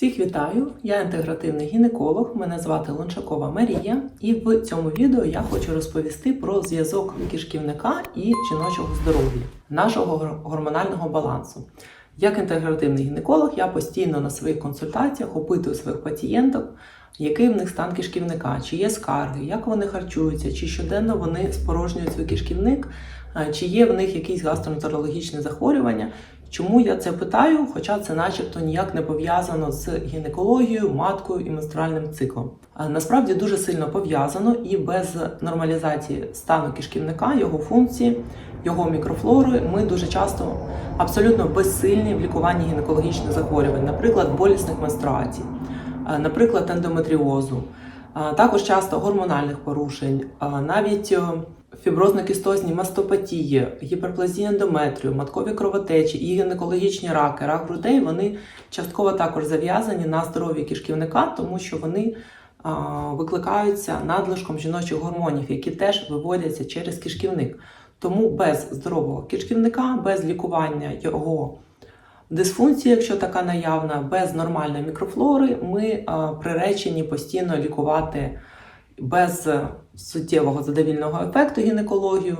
Всіх вітаю! Я інтегративний гінеколог. Мене звати Лончакова Марія, і в цьому відео я хочу розповісти про зв'язок кишківника і жіночого здоров'я, нашого гормонального балансу. Як інтегративний гінеколог, я постійно на своїх консультаціях опитую своїх пацієнток, який в них стан кишківника, чи є скарги, як вони харчуються, чи щоденно вони спорожнюють свій кишківник, чи є в них якісь гастроентерологічні захворювання. Чому я це питаю? Хоча це начебто ніяк не пов'язано з гінекологією, маткою і менструальним циклом. Насправді дуже сильно пов'язано і без нормалізації стану кишківника, його функції, його мікрофлори ми дуже часто абсолютно безсильні в лікуванні гінекологічних захворювань, наприклад, болісних менструацій, наприклад, ендометріозу, також часто гормональних порушень, навіть е, фіброзно-кістозні мастопатії, гіперплазія ендометрію, маткові кровотечі і гінекологічні раки, рак грудей, вони частково також зав'язані на здоров'я кишківника, тому що вони а, викликаються надлишком жіночих гормонів, які теж виводяться через кишківник. Тому без здорового кишківника, без лікування його дисфункції, якщо така наявна, без нормальної мікрофлори, ми а, приречені постійно лікувати без е, суттєвого задовільного ефекту гінекологію.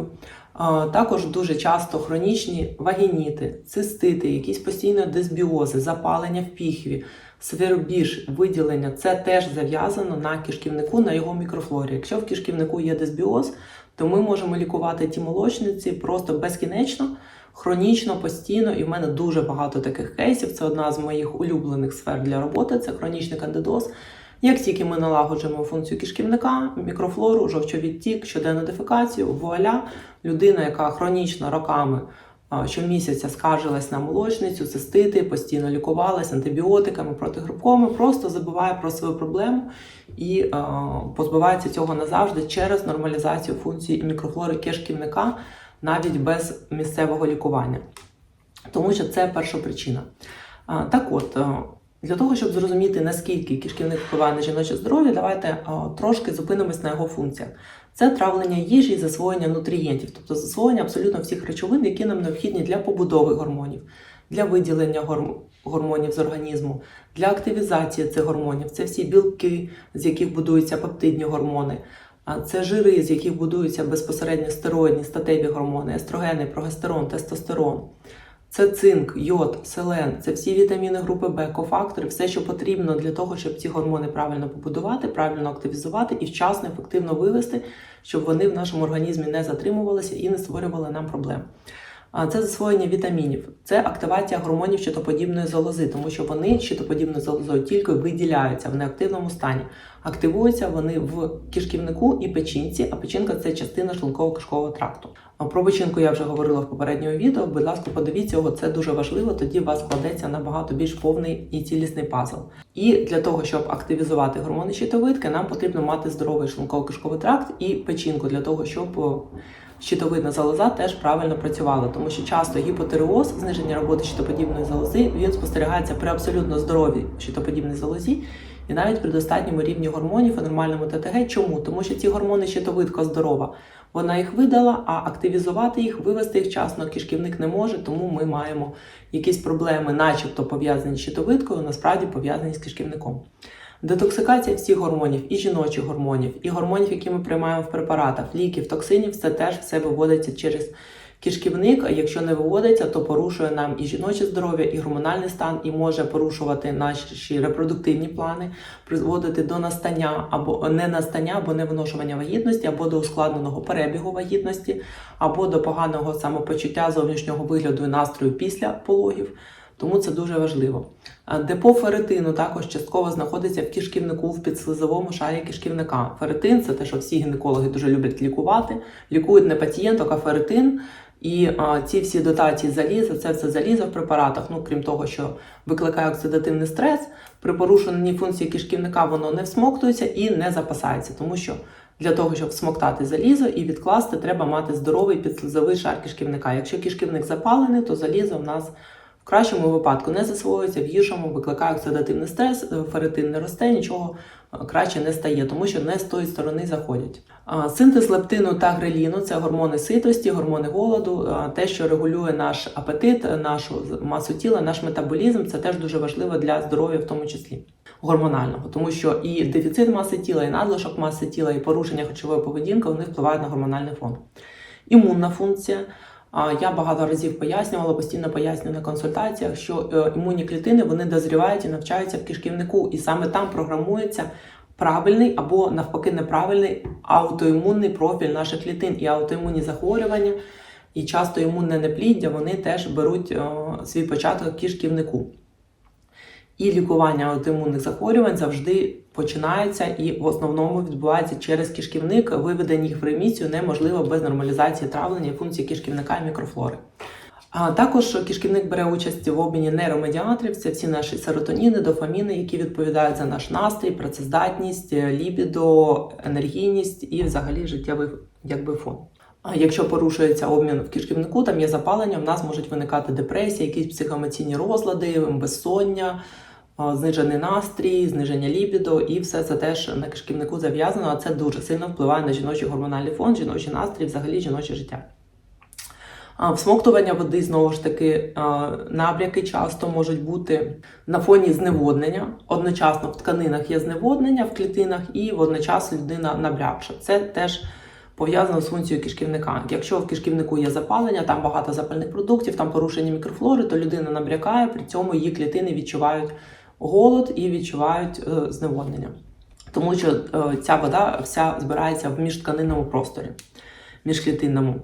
Також дуже часто хронічні вагініти, цистити, якісь постійні дисбіози, запалення в піхві, свербіж, виділення це теж зав'язано на кишківнику, на його мікрофлорі. Якщо в кишківнику є дисбіоз, то ми можемо лікувати ті молочниці просто безкінечно, хронічно, постійно. І в мене дуже багато таких кейсів. Це одна з моїх улюблених сфер для роботи це хронічний кандидоз. Як тільки ми налагоджуємо функцію кишківника, мікрофлору, жовчовідтік, щоденну дефекацію, вуаля, людина, яка хронічно роками щомісяця скаржилась на молочницю, цистити, постійно лікувалась антибіотиками, протигрупковими, просто забуває про свою проблему і а, позбувається цього назавжди через нормалізацію функції мікрофлори кишківника навіть без місцевого лікування. Тому що це перша причина. Так от, е, для того, щоб зрозуміти, наскільки кишківник впливає на жіноче здоров'я, давайте е, трошки зупинимось на його функціях. Це травлення їжі і засвоєння нутрієнтів, тобто засвоєння абсолютно всіх речовин, які нам необхідні для побудови гормонів, для виділення горм- гормонів з організму, для активізації цих гормонів. Це всі білки, з яких будуються пептидні гормони. Це жири, з яких будуються безпосередньо стероїдні статеві гормони, естрогени, прогестерон, тестостерон. Це цинк, йод, селен, це всі вітаміни групи Б, кофактори, все, що потрібно для того, щоб ці гормони правильно побудувати, правильно активізувати і вчасно, ефективно вивести, щоб вони в нашому організмі не затримувалися і не створювали нам проблем. Це засвоєння вітамінів, це активація гормонів щитоподібної залози, тому що вони щитоподібною залозою тільки виділяються в неактивному стані. Активуються вони в кишківнику і печінці, а печінка це частина шлунково-кишкового тракту. Про печінку я вже говорила в попередньому відео. Будь ласка, подивіться його, це дуже важливо. Тоді у вас складеться набагато більш повний і цілісний пазл. І для того, щоб активізувати гормони щитовидки, нам потрібно мати здоровий шлунково-кишковий тракт і печінку для того, щоб щитовидна залоза теж правильно працювала, тому що часто гіпотиреоз, зниження роботи щитоподібної залози, він спостерігається при абсолютно здоровій щитоподібній залозі. І навіть при достатньому рівні гормонів і нормальному ТТГ. Чому? Тому що ці гормони щитовидка здорова. Вона їх видала, а активізувати їх, вивести їх вчасно кишківник не може, тому ми маємо якісь проблеми, начебто пов'язані з щитовидкою, насправді пов'язані з кишківником. Детоксикація всіх гормонів, і жіночих гормонів, і гормонів, які ми приймаємо в препаратах, ліків, токсинів, це теж все виводиться через кишківник. А якщо не виводиться, то порушує нам і жіноче здоров'я, і гормональний стан, і може порушувати наші репродуктивні плани, призводити до настання або не настання, або невиношування вагітності, або до ускладненого перебігу вагітності, або до поганого самопочуття зовнішнього вигляду і настрою після пологів. Тому це дуже важливо. Депо феритину також частково знаходиться в кишківнику в підслизовому шарі кишківника. Феритин це те, що всі гінекологи дуже люблять лікувати. Лікують не пацієнток, а феритин. І а, ці всі дотації заліза, це все залізо в препаратах. Ну крім того, що викликає оксидативний стрес, при порушенні функції кишківника воно не всмоктується і не запасається, тому що для того, щоб всмоктати залізо і відкласти, треба мати здоровий підслизовий шар кишківника. Якщо кишківник запалений, то залізо в нас в кращому випадку не засвоюється, в гіршому викликає оксидативний стрес, е, ферритин не росте, нічого е, краще не стає, тому що не з тої сторони заходять. Синтез лептину та греліну це гормони ситості, гормони голоду, те, що регулює наш апетит, нашу масу тіла, наш метаболізм. Це теж дуже важливо для здоров'я, в тому числі гормонального, тому що і дефіцит маси тіла, і надлишок маси тіла, і порушення харчової поведінки вони впливають на гормональний фон. Імунна функція. Я багато разів пояснювала, постійно пояснюю на консультаціях, що е, імунні клітини вони дозрівають і навчаються в кишківнику, і саме там програмується правильний або навпаки неправильний аутоімунний профіль наших клітин і аутоімунні захворювання, і часто імунне непліддя вони теж беруть е, свій початок кишківнику. І лікування аутоімунних захворювань завжди починається і в основному відбувається через кишківник. Виведення їх в ремісію неможливо без нормалізації травлення функції кишківника і мікрофлори. А також кишківник бере участь в обміні нейромедіаторів. Це всі наші серотоніни, дофаміни, які відповідають за наш настрій, працездатність, лібідо, енергійність і взагалі життєвий якби фон. А якщо порушується обмін в кишківнику, там є запалення, в нас можуть виникати депресії, якісь психоемоційні розлади, безсоння, знижений настрій, зниження лібідо, і все це теж на кишківнику зав'язано, а це дуже сильно впливає на жіночий гормональний фон, жіночий настрій, взагалі жіноче життя. Всмоктування води знову ж таки набряки часто можуть бути на фоні зневоднення. Одночасно в тканинах є зневоднення в клітинах, і водночас людина набрякша. Це теж пов'язано з функцією кишківника. Якщо в кишківнику є запалення, там багато запальних продуктів, там порушення мікрофлори, то людина набрякає, при цьому її клітини відчувають голод і відчувають е, зневоднення. Тому що е, ця вода вся збирається в міжтканинному просторі, міжклітинному.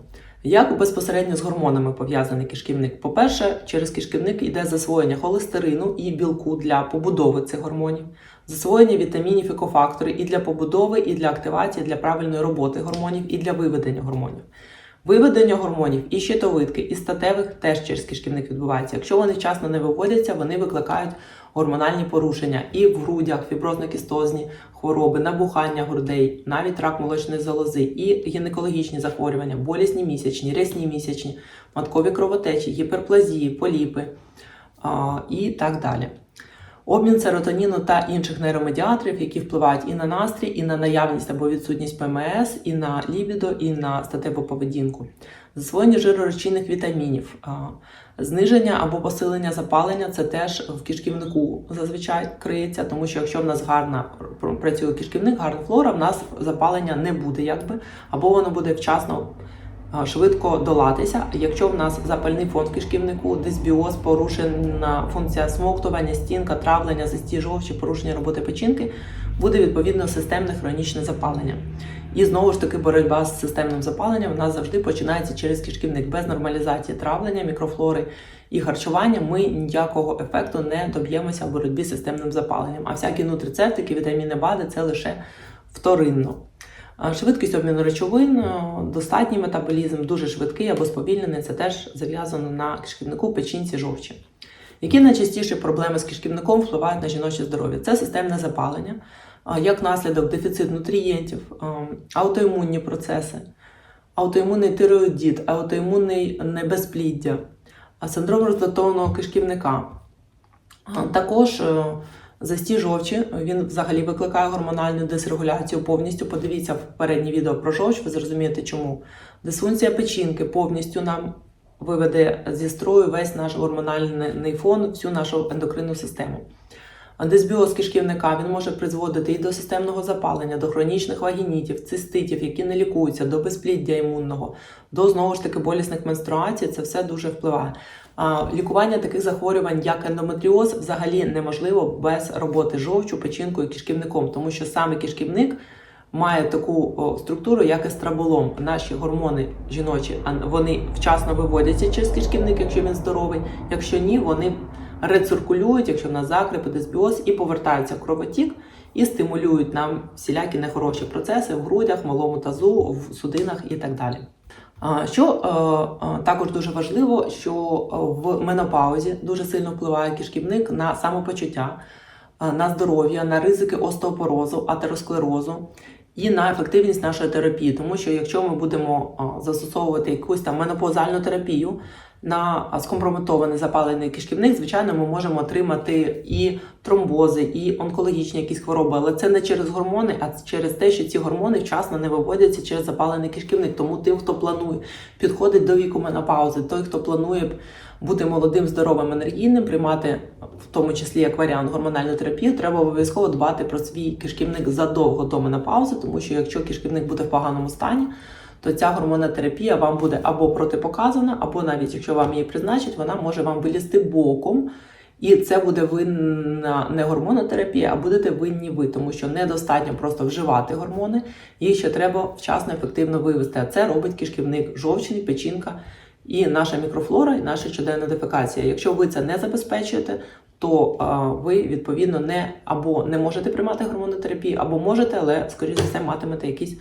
Як безпосередньо з гормонами пов'язаний кишківник? По-перше, через кишківник йде засвоєння холестерину і білку для побудови цих гормонів, засвоєння вітамінів і кофакторів і для побудови, і для активації, і для правильної роботи гормонів, і для виведення гормонів. Виведення гормонів і щитовидки, і статевих теж через кишківник відбувається. Якщо вони вчасно не виводяться, вони викликають гормональні порушення і в грудях, фіброзно-кістозні хвороби, набухання грудей, навіть рак молочної залози, і гінекологічні захворювання, болісні місячні, рясні місячні, маткові кровотечі, гіперплазії, поліпи а, і так далі. Обмін серотоніну та інших нейромедіаторів, які впливають і на настрій, і на наявність або відсутність ПМС, і на лібідо, і на статеву поведінку, засвоєння жиророзчинних вітамінів, зниження або посилення запалення це теж в кишківнику зазвичай криється, тому що якщо в нас гарно працює кишківник, гарна флора, в нас запалення не буде, якби, або воно буде вчасно швидко долатися. Якщо в нас запальний фон в кишківнику, дисбіоз, порушена функція смоктування, стінка, травлення, застій жовчі, порушення роботи печінки, буде відповідно системне хронічне запалення. І знову ж таки боротьба з системним запаленням в нас завжди починається через кишківник. Без нормалізації травлення, мікрофлори і харчування ми ніякого ефекту не доб'ємося в боротьбі з системним запаленням. А всякі нутрицептики, вітаміни БАДи це лише вторинно. Швидкість обміну речовин, е, достатній метаболізм, дуже швидкий або сповільнений, це теж зав'язано на кишківнику, печінці, жовчі. Які найчастіші проблеми з кишківником впливають на жіноче здоров'я? Це системне запалення, як наслідок дефіцит нутрієнтів, а, аутоімунні процеси, аутоімунний тиреоїдит, аутоімунний небезпліддя, синдром роздатованого кишківника. Також е, застій жовчі, він взагалі викликає гормональну дисрегуляцію повністю. Подивіться в переднє відео про жовч, ви зрозумієте чому. Дисфункція печінки повністю нам виведе зі строю весь наш гормональний фон, всю нашу ендокринну систему. Дисбіоз кишківника він може призводити і до системного запалення, до хронічних вагінітів, циститів, які не лікуються, до безпліддя імунного, до знову ж таки болісних менструацій. Це все дуже впливає. Лікування таких захворювань, як ендометріоз, взагалі неможливо без роботи жовчу, печінкою, кишківником, тому що саме кишківник має таку структуру, як естраболом. Наші гормони жіночі вони вчасно виводяться через кишківник, якщо він здоровий. Якщо ні, вони рециркулюють, якщо в нас закрепи, дисбіоз, і повертаються в кровотік і стимулюють нам всілякі нехороші процеси в грудях, малому тазу, в судинах і так далі. Що е, е, також дуже важливо, що е, в менопаузі дуже сильно впливає кишківник на самопочуття, на здоров'я, на ризики остеопорозу, атеросклерозу і на ефективність нашої терапії. Тому що якщо ми будемо застосовувати якусь там менопаузальну терапію, на скомпрометований запалений кишківник, звичайно, ми можемо отримати і тромбози, і онкологічні якісь хвороби, але це не через гормони, а через те, що ці гормони вчасно не виводяться через запалений кишківник. Тому тим, хто планує, підходить до віку менопаузи, той, хто планує бути молодим, здоровим, енергійним, приймати в тому числі як варіант гормональну терапію, треба обов'язково дбати про свій кишківник задовго до менопаузи, тому що якщо кишківник буде в поганому стані, то ця гормонна терапія вам буде або протипоказана, або навіть якщо вам її призначать, вона може вам вилізти боком. І це буде винна не гормонотерапія, а будете винні ви, тому що недостатньо просто вживати гормони, їх ще треба вчасно ефективно вивести. А це робить кишківник, жовчний, печінка і наша мікрофлора, і наша щоденна дефекація. Якщо ви це не забезпечуєте, то а, ви відповідно не або не можете приймати гормонотерапію, або можете, але скоріше за все матимете якісь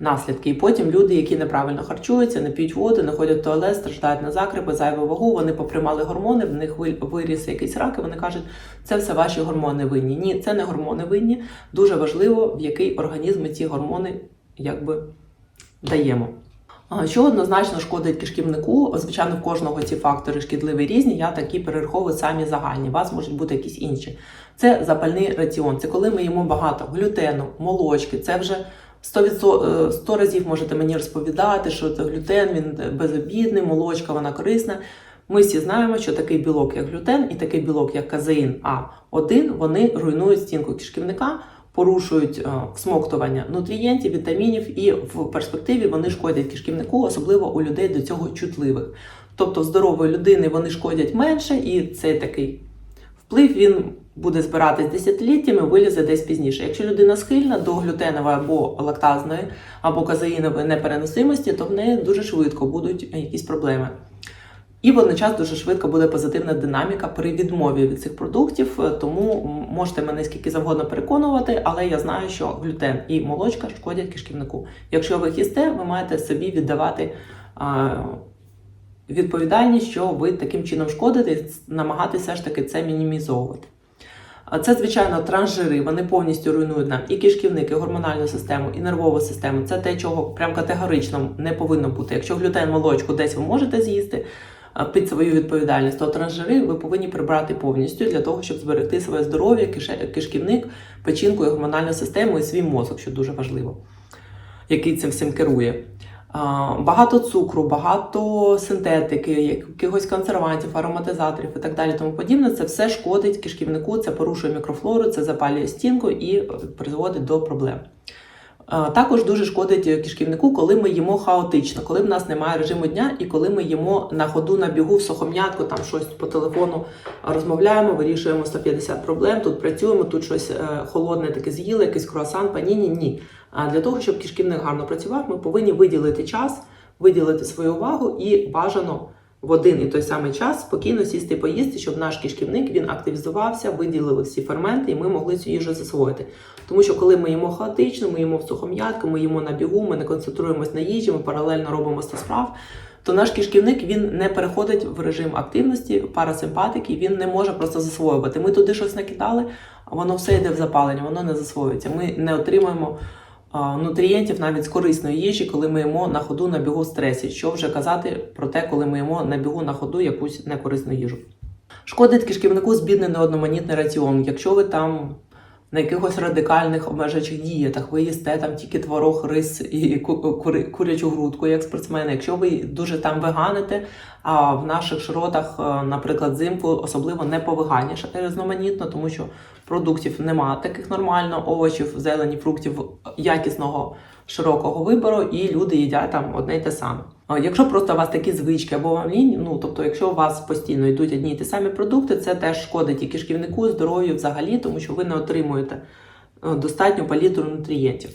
наслідки. І потім люди, які неправильно харчуються, не п'ють воду, не ходять в туалет, страждають на закрипи, зайву вагу, вони поприймали гормони, в них виріс якийсь рак, і вони кажуть, це все ваші гормони винні. Ні, це не гормони винні. Дуже важливо, в який організм ми ці гормони якби даємо. Що однозначно шкодить кишківнику, звичайно, в кожного ці фактори шкідливі різні. Я такі перераховую самі загальні. У вас можуть бути якісь інші. Це запальний раціон. Це коли ми їмо багато глютену, молочки. Це вже 100%, 100 разів можете мені розповідати, що це глютен, він безобідний, молочка, вона корисна. Ми всі знаємо, що такий білок, як глютен, і такий білок, як казеїн А1, вони руйнують стінку кишківника, порушують е, всмоктування нутрієнтів, вітамінів, і в перспективі вони шкодять кишківнику, особливо у людей до цього чутливих. Тобто, в здорової людини вони шкодять менше, і цей такий вплив він буде збиратись десятиліттями, вилізе десь пізніше. Якщо людина схильна до глютенової або лактазної, або казеїнової непереносимості, то в неї дуже швидко будуть якісь проблеми. І водночас дуже швидко буде позитивна динаміка при відмові від цих продуктів, е, тому можете мене скільки завгодно переконувати, але я знаю, що глютен і молочка шкодять кишківнику. Якщо ви їсте, ви маєте собі віддавати а, відповідальність, що ви таким чином шкодите, намагатися ж таки це мінімізовувати. Це, звичайно, трансжири, вони повністю руйнують нам і кишківник, і гормональну систему, і нервову систему. Це те, чого прям категорично не повинно бути. Якщо глютен молочку десь ви можете з'їсти під свою відповідальність, то трансжири ви повинні прибрати повністю для того, щоб зберегти своє здоров'я, кишківник, печінку, і гормональну систему і свій мозок, що дуже важливо, який цим всім керує. Багато цукру, багато синтетики, якихось консервантів, ароматизаторів і так далі, тому подібне. Це все шкодить кишківнику, це порушує мікрофлору, це запалює стінку і призводить до проблем. Також дуже шкодить кишківнику, коли ми їмо хаотично, коли в нас немає режиму дня і коли ми їмо на ходу на бігу в сухом'ятку, там щось по телефону розмовляємо, вирішуємо 150 проблем, тут працюємо, тут щось е, холодне таке з'їли, якийсь круасан, паніні. Ні. Для того, щоб кишківник гарно працював, ми повинні виділити час, виділити свою увагу і бажано в один і той самий час спокійно сісти поїсти, щоб наш кишківник він активізувався, виділили всі ферменти, і ми могли цю їжу засвоїти. Тому що коли ми їмо хаотично, ми їмо в сухом'ятку, ми їмо на бігу, ми не концентруємось на їжі, ми паралельно робимо 100 справ. То наш кишківник він не переходить в режим активності, парасимпатики, він не може просто засвоювати. Ми туди щось накидали, а воно все йде в запалення, воно не засвоюється. Ми не отримуємо нутрієнтів навіть з корисної їжі, коли ми їмо на ходу на бігу стресі. Що вже казати про те, коли ми їмо на бігу на ходу якусь некорисну їжу. Шкодить кишківнику збідний неодноманітний раціон. Якщо ви там на якихось радикальних обмежуючих дієтах, ви їсте там тільки творог, рис і ку- кури- курячу грудку, як спортсмени. Якщо ви дуже там веганите, а в наших широтах, е, наприклад, зимку особливо не повиганіше різноманітно, тому що продуктів нема таких нормально, овочів, зелені, фруктів якісного широкого вибору, і люди їдять там одне й те саме. Якщо просто у вас такі звички або вам лінь, ну тобто, якщо у вас постійно йдуть одні й ті самі продукти, це теж шкодить і кишківнику, здоров'ю взагалі, тому що ви не отримуєте достатньо достатню палітру нутрієнтів.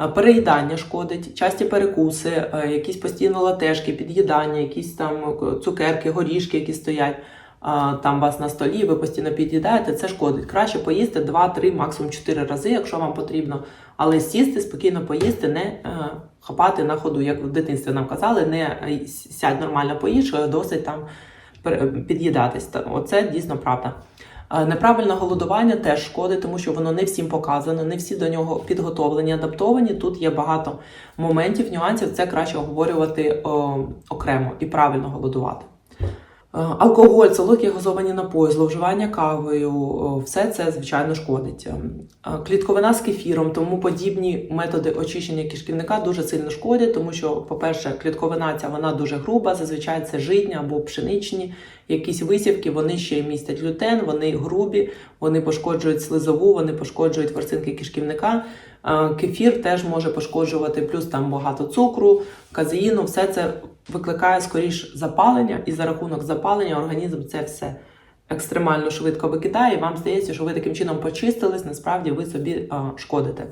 Е, Переїдання шкодить, часті перекуси, е, якісь постійно латешки, під'їдання, якісь там е, цукерки, горішки, які стоять там вас на столі, ви постійно під'їдаєте, це шкодить. Краще поїсти 2-3, максимум 4 рази, якщо вам потрібно, але сісти, спокійно поїсти, не е, хапати на ходу, як в дитинстві нам казали, не е, сядь нормально поїж, е, досить там під'їдатись. Оце дійсно правда. Неправильне голодування теж шкодить, тому що воно не всім показано, не всі до нього підготовлені, адаптовані. Тут є багато моментів, нюансів. Це краще обговорювати о, окремо і правильно голодувати. Алкоголь, солодкі газовані напої, зловживання кавою, е, все це звичайно шкодить. Е, Клітковина з кефіром, тому подібні методи очищення кишківника дуже сильно шкодять, тому що, по-перше, клітковина ця вона дуже груба, зазвичай це житня або пшеничні якісь висівки, вони ще містять глютен, вони грубі, вони пошкоджують слизову, вони пошкоджують ворсинки кишківника. Е, Кефір теж може пошкоджувати, плюс там багато цукру, казеїну, все це викликає скоріш запалення, і за рахунок запалення організм це все екстремально швидко викидає. І вам здається, що ви таким чином почистились, насправді ви собі а, шкодите.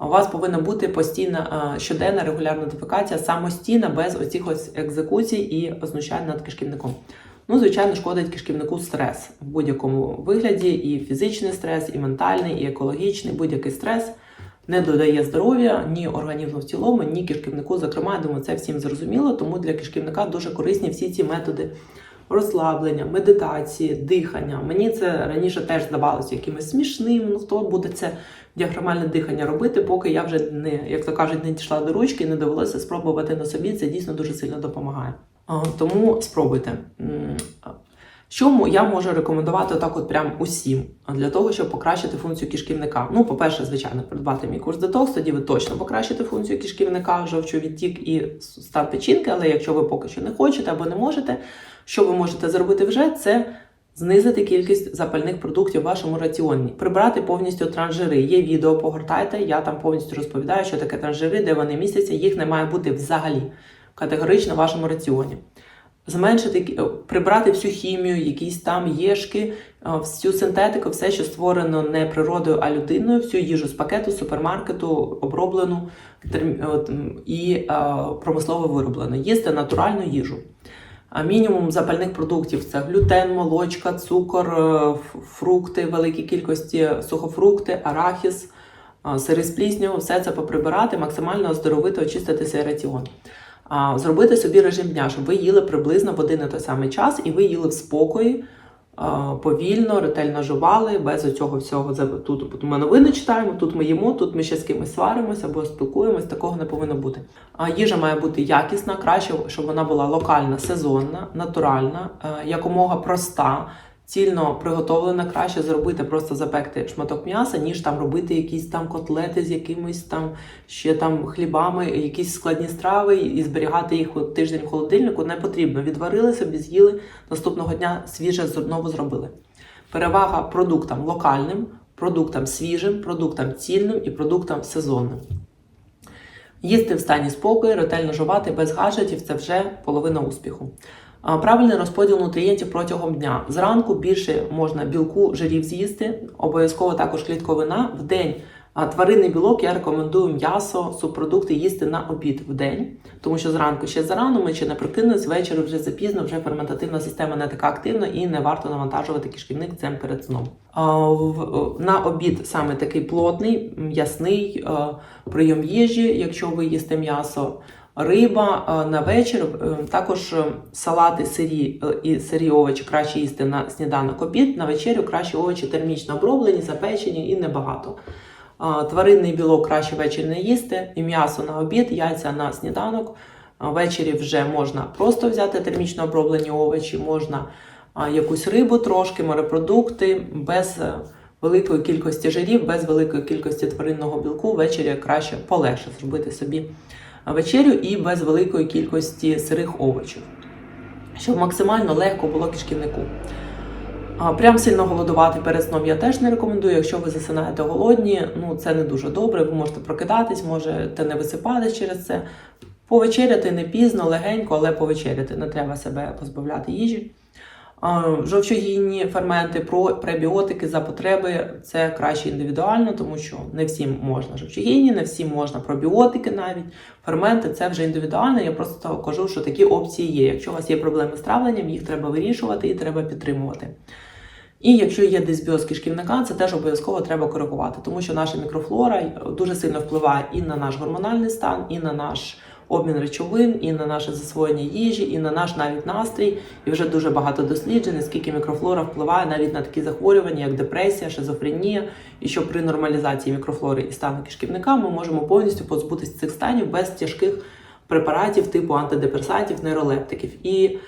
У вас повинна бути постійна а, щоденна регулярна нотифікація самостійна, без оцих ось екзекуцій і знущань над кишківником. Ну, звичайно, шкодить кишківнику стрес в будь-якому вигляді, і фізичний стрес, і ментальний, і екологічний, будь-який стрес не додає здоров'я ні організму в цілому, ні кишківнику. Зокрема, я думаю, це всім зрозуміло, тому для кишківника дуже корисні всі ці методи розслаблення, медитації, дихання. Мені це раніше теж здавалося якимось смішним. Ну хто буде це діаграмальне дихання робити, поки я вже не, як то кажуть, не дійшла до ручки, не довелося спробувати на собі. Це дійсно дуже сильно допомагає. Тому спробуйте. Що я можу рекомендувати так от прям усім для того, щоб покращити функцію кишківника? Ну, по-перше, звичайно, придбати мій курс детокс, тоді ви точно покращите функцію кишківника, жовчовідтік і стан печінки, але якщо ви поки що не хочете або не можете, що ви можете зробити вже, це знизити кількість запальних продуктів в вашому раціоні, прибрати повністю транжири. Є відео, погортайте, я там повністю розповідаю, що таке транжири, де вони містяться, їх не має бути взагалі категорично в вашому раціоні. Зменшити е, прибрати всю хімію, якісь там єшки, е, всю синтетику, все, що створено не природою, а людиною, всю їжу з пакету, супермаркету, оброблену м, і е, промислово вироблену. Їсти натуральну їжу. А мінімум запальних продуктів це глютен, молочка, цукор, е, фрукти, великі кількості сухофрукти, арахіс, е, сири з плісняву, все це поприбирати, максимально оздоровити, очистити свій раціон. Зробити собі режим дня, щоб ви їли приблизно в один і той самий час, і ви їли в спокої, повільно, ретельно жували, без оцього всього. Тут ми новини читаємо, тут ми їмо, тут ми ще з кимось сваримося або спілкуємось. Такого не повинно бути. А їжа має бути якісна, краще, щоб вона була локальна, сезонна, натуральна, е, якомога проста. Цільно приготовлена, краще зробити, просто запекти шматок м'яса, ніж там робити якісь там котлети з якимись там ще там хлібами, якісь складні страви і зберігати їх от тиждень в холодильнику не потрібно. Відварили собі, з'їли наступного дня свіже знову зробили. Перевага продуктам локальним, продуктам свіжим, продуктам цільним і продуктам сезонним. Їсти в стані спокою, ретельно жувати без гаджетів це вже половина успіху. Правильний розподіл нутрієнтів протягом дня. Зранку більше можна білку, жирів з'їсти, обов'язково також клітковина. В день а, тваринний білок я рекомендую м'ясо, субпродукти їсти на обід в день, тому що зранку ще зарано, ми ще не прокинулись, ввечері вже запізно, вже ферментативна система не така активна і не варто навантажувати кишківник цим перед сном. На обід саме такий плотний, м'ясний прийом їжі, якщо ви їсте м'ясо. Риба е, на вечір, е, також е, салати сирі і сирі овочі краще їсти на сніданок обід, на вечерю краще овочі термічно оброблені, запечені і небагато. Тваринний білок краще ввечері не їсти, і м'ясо на обід, яйця на сніданок. Ввечері вже можна просто взяти термічно оброблені овочі, можна якусь рибу трошки, морепродукти, без великої кількості жирів, без великої кількості тваринного білку. Ввечері краще полегше зробити собі вечерю і без великої кількості сирих овочів, щоб максимально легко було кишківнику. Прям сильно голодувати перед сном я теж не рекомендую. Якщо ви засинаєте голодні, ну це не дуже добре. Ви можете прокидатись, можете не висипатись через це. Повечеряти не пізно, легенько, але повечеряти. Не треба себе позбавляти їжі. Жовчогінні ферменти, про- пребіотики за потреби це краще індивідуально, тому що не всім можна жовчогінні, не всім можна пробіотики навіть. Ферменти це вже індивідуально. Я просто кажу, що такі опції є. Якщо у вас є проблеми з травленням, їх треба вирішувати і треба підтримувати. І якщо є дисбіоз кишківника, це теж обов'язково треба коригувати, тому що наша мікрофлора дуже сильно впливає і на наш гормональний стан, і на наш обмін речовин, і на наше засвоєння їжі, і на наш навіть настрій. І вже дуже багато досліджень, скільки мікрофлора впливає навіть на такі захворювання, як депресія, шизофренія, і що при нормалізації мікрофлори і стану кишківника ми можемо повністю позбутися цих станів без тяжких препаратів типу антидепресантів, нейролептиків. І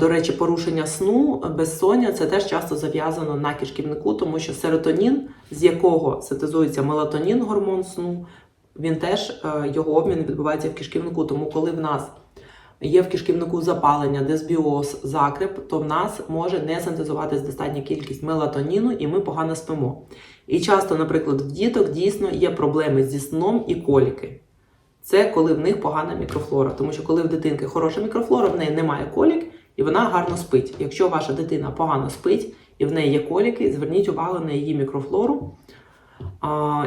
До речі, порушення сну, безсоння це теж часто зав'язано на кишківнику, тому що серотонін, з якого синтезується мелатонін, гормон сну, він теж е, його обмін відбувається в кишківнику. Тому, коли в нас є в кишківнику запалення, дисбіоз, закреп, то в нас може не синтезуватись достатня кількість мелатоніну, і ми погано спимо. І часто, наприклад, в діток дійсно є проблеми зі сном і коліки. Це коли в них погана мікрофлора. Тому що коли в дитинки хороша мікрофлора, в неї немає колік і вона гарно спить. Якщо ваша дитина погано спить і в неї є коліки, зверніть увагу на її мікрофлору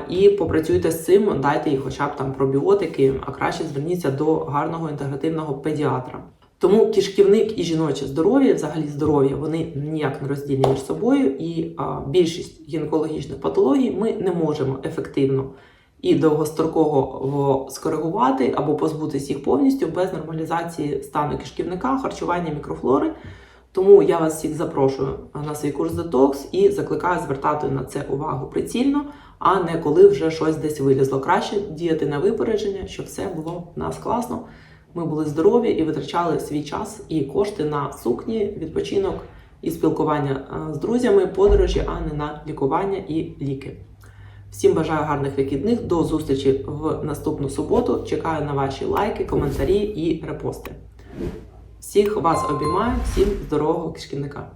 і попрацюйте з цим, дайте їй хоча б там пробіотики, а краще зверніться до гарного інтегративного педіатра. Тому кишківник і жіноче здоров'я, взагалі здоров'я, вони ніяк не роздільні між собою, і а, більшість гінекологічних патологій ми не можемо ефективно і довгостроково скоригувати або позбутися їх повністю без нормалізації стану кишківника, харчування мікрофлори. Тому я вас всіх запрошую на свій курс детокс і закликаю звертати на це увагу прицільно, а не коли вже щось десь вилізло. Краще діяти на випередження, щоб все було в нас класно. Ми були здорові і витрачали свій час і кошти на сукні, відпочинок і спілкування з друзями, подорожі, а не на лікування і ліки. Всім бажаю гарних вихідних. До зустрічі в наступну суботу. Чекаю на ваші лайки, коментарі і репости. Всіх вас обіймаю, всім здорового кишківника!